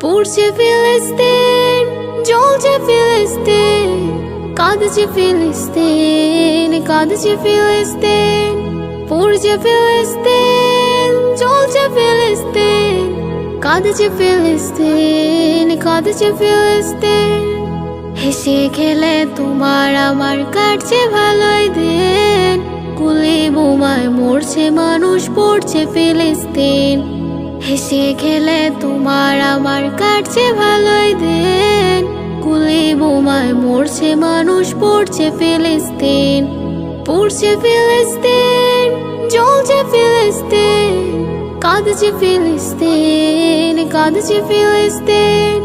পড়ছে ফিলিস্তিন জ্বলছে ফিলিস্তিন কাঁদছে ফিলিস্তিন কাঁদছে ফিলিস্তিন পড়ছে ফিলিস্তিন জ্বলছে ফিলিস্তিন কাঁদছে ফিলিস্তিন কাঁদছে ফিলিস্তিন হেসে খেলে তোমার আমার কাটছে ভালোই দিন। গুলি বোমায় মরছে মানুষ, পড়ছে ফিলিস্তিন। হেসে খেলে তোমার আমার কাটছে ভালোই দিন। গুলি বোমায় মরছে মানুষ, পড়ছে ফিলিস্তিন পড়ছে ফিলিস্তিন, জ্বলছে ফিলিস্তিন, কাঁদছে ফিলিস্তিন কাঁদছে ফিলিস্তিন,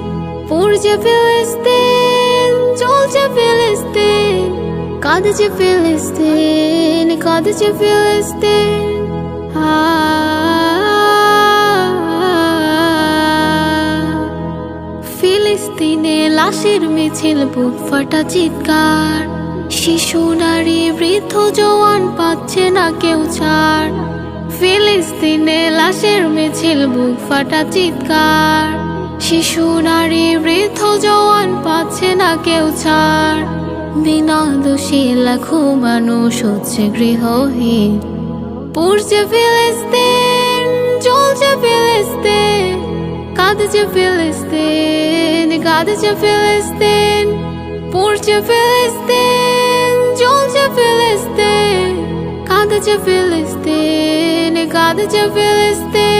পড়ছে ফিলিস্তিন, জ্বলছে ফিলিস্তিন, কাঁদছে ফিলিস্তিন কাঁদছে ফিলিস্তিন। ফিলিস্তিনে লাশের মিছিল, বুক ফাটা চিৎকার। শিশু, নারী, বৃদ্ধ, জওয়ান পাচ্ছে না কেউ ছাড়। ফিলিস্তিনে লাশের মিছিল, বুক ফাটা চিৎকার। শিশু, নারী, বৃদ্ধ, জওয়ান পাচ্ছে না কেউ ছাড়। বিনা দোষী লাখো মানুষ হচ্ছে গৃহহীন। পড়ছে ফিলিস্তিন, জ্বলছে ফিলিস্তিন, কাঁদছে ফিলিস্তিন। কাঁদছে ফিলিস্তিন পড়ছে ফিলিস্তিন জ্বলছে Filistin কাঁদছে ফিলিস্তিন কাঁদছে ফিলিস্তিন।